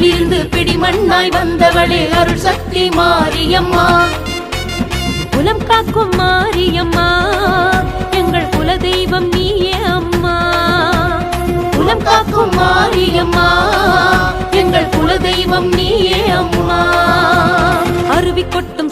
குண்டுமலை மேலிருந்து பிடிமண்ணாய் வந்தவளே அருள் சக்தி மாரியம்மா. குலம் காக்கும் மாரியம்மா எங்கள் குல தெய்வம் நீயே அம்மா. குலம் காக்கும் மாரியம்மா எங்கள் குல தெய்வம் நீயே அம்மா. அருவி கொட்டும்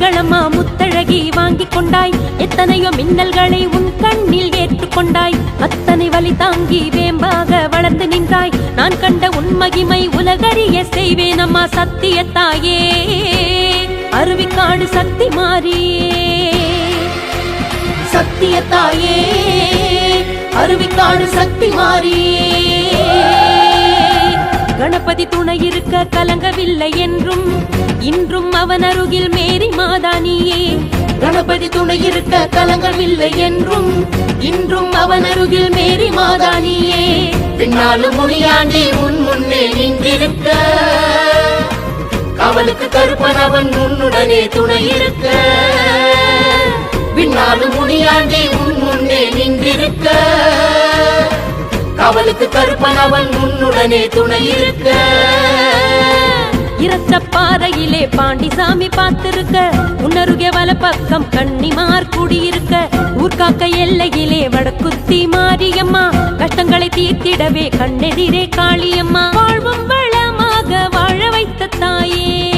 எத்தனையோ முத்தழகி வாங்கிக் கொண்டாய். எத்தனையோ மின்னல்களை உன் கண்ணில் ஏற்றுக்கொண்டாய் அத்தனை வழி தாங்கி வேம்பாக வளர்ந்து நின்றாய். நான் கண்ட உன் மகிமை உலகறிய செய்வேன் அம்மா சத்திய தாயே அருவிக்காடு சக்தி மாறியே. சத்திய தாயே அருவிக்காடு சக்தி மாறியே. கணபதி துணை இருக்க கலங்கவில்லை என்றும் இன்றும் அவன் அருகில் மேரி சமாதானியே கணபதி துணை இருக்க கலங்கம் இல்லை என்றும் இன்றும் அவன் அருகில் மேரி மாதானியே. பின்னாலும் முனியாண்டி உன் முன்னே நின்றிருக்க. அவளுக்கு கருப்பன் அவன் உன்னுடனே துணை இருக்க. பின்னாலும் முனியாண்டி உன் முன்னே நின்றிருக்க. அவளுக்கு கருப்பன் அவன் உன்னுடனே துணை இருக்க. இரத்த பாறையிலே பாண்டிசாமி பார்த்திருக்க. உன்னருகே வல பக்கம் கண்ணிமார் குடியிருக்க. ஊர்காக்க எல்லையிலே வடக்குத்தி மாரியம்மா. கஷ்டங்களை தீர்த்திடவே கண்ணெதிரே காளியம்மா. வாழ்வும் வளமாக வாழ வைத்த தாயே.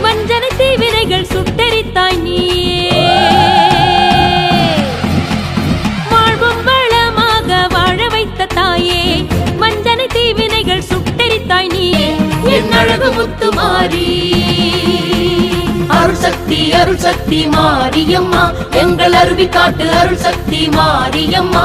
வஞ்சனை தீவினைகள் சுட்டரித்தாய் அழகு முத்து மாறி. அருள் சக்தி அருள் சக்தி மாரியம்மா எங்கள் அருவி காட்டு அருள் சக்தி மாரியம்மா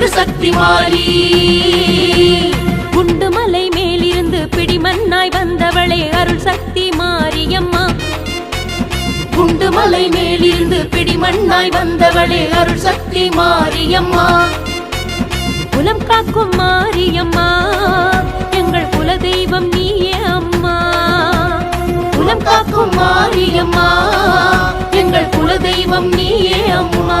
அழகு சக்தி மாறி. குண்டுமலை மேலிருந்து பிடிமண்ணாய் வந்தவளே அருள் சக்தி மாரியம்மா குண்டுமலை மேலிருந்து பிடிமண்ணாய் வந்தவளே அருள் சக்தி மாரியம்மா குலம் காக்கும் மாரியம்மா எங்கள் குலதெய்வம் நீயே அம்மா. குலம் காக்கும் மாரியம்மா எங்கள் குலதெய்வம் நீயே அம்மா.